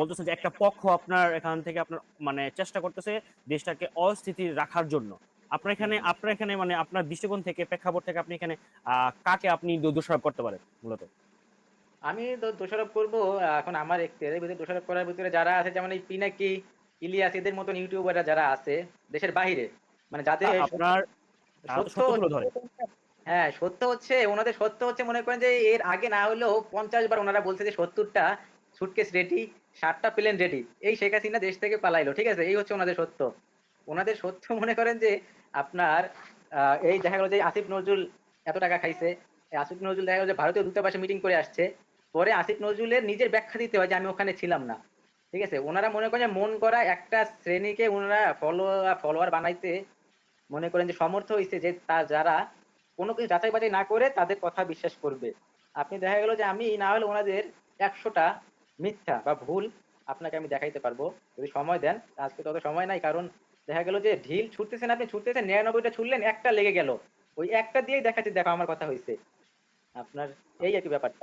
বলতেছে যে একটা পক্ষ আপনার এখান থেকে আপনার মানে চেষ্টা করতেছে দেশটাকে অস্থিতির রাখার জন্য। আপনার এখানে আপনার এখানে মানে আপনার দৃষ্টিকোণ থেকে প্রেক্ষাপট থেকে আপনি এখানে কাকে আপনি দোষারোপ করতে পারেন মূলত? আমি দোষারোপ করব এখন আমার এখতিয়ারের ভিতরে দোষারোপ করার ভিতরে যারা আছে যেমন এই পিনাকি ইলিয়াস এদের মতন ইউটিউবাররা যারা আছে দেশের বাহিরে মানে যাদের আপনার হ্যাঁ সত্য হচ্ছে ওনাদের সত্য হচ্ছে মনে করেন যে এর আগে না হলেও পঞ্চাশ বার ওনারা বলছে যে সত্তরটা সুটকেস রেডি ষাটটা প্লেন রেডি এই শেখ হাসিনা দেশ থেকে পালাইলো, ঠিক আছে? এই হচ্ছে ওনাদের সত্য। ওনাদের সত্য মনে করেন যে, আপনার এই দেখা গেল যে আসিফ নজরুল এত টাকা খাইছে। আসিফ নজরুল দেখা গেল যে ভারতীয় দূতাবাসে মিটিং করে আসছে। পরে আসিফ নজরুলের নিজের ব্যাখ্যা দিতে হয় যে, আমি ওখানে ছিলাম না। ঠিক আছে? ওনারা মনে করেন মন করা একটা শ্রেণীকে ওনারা ফলো ফলোয়ার বানাইতে মনে করেন যে সমর্থ হয়েছে যে, তা যারা কোনো কিছু যাচাই বাছাই না করে তাদের কথা বিশ্বাস করবে। আপনি দেখা গেল যে, আমি না হলে ওনাদের একশোটা মিথ্যা বা ভুল আপনাকে আমি দেখাইতে পারব। যদি সময় দেন, আজকে তত সময় নাই, কারণ দেখা গেল যে ঢিল ছুটতেছেন আপনি ছুটতেছেন, নিরানব্বইটা ছুটলেন, একটা লেগে গেল। ওই একটা দিয়েই দেখাচ্ছে, দেখো আমার কথা হয়েছে আপনার এই আর কি ব্যাপারটা।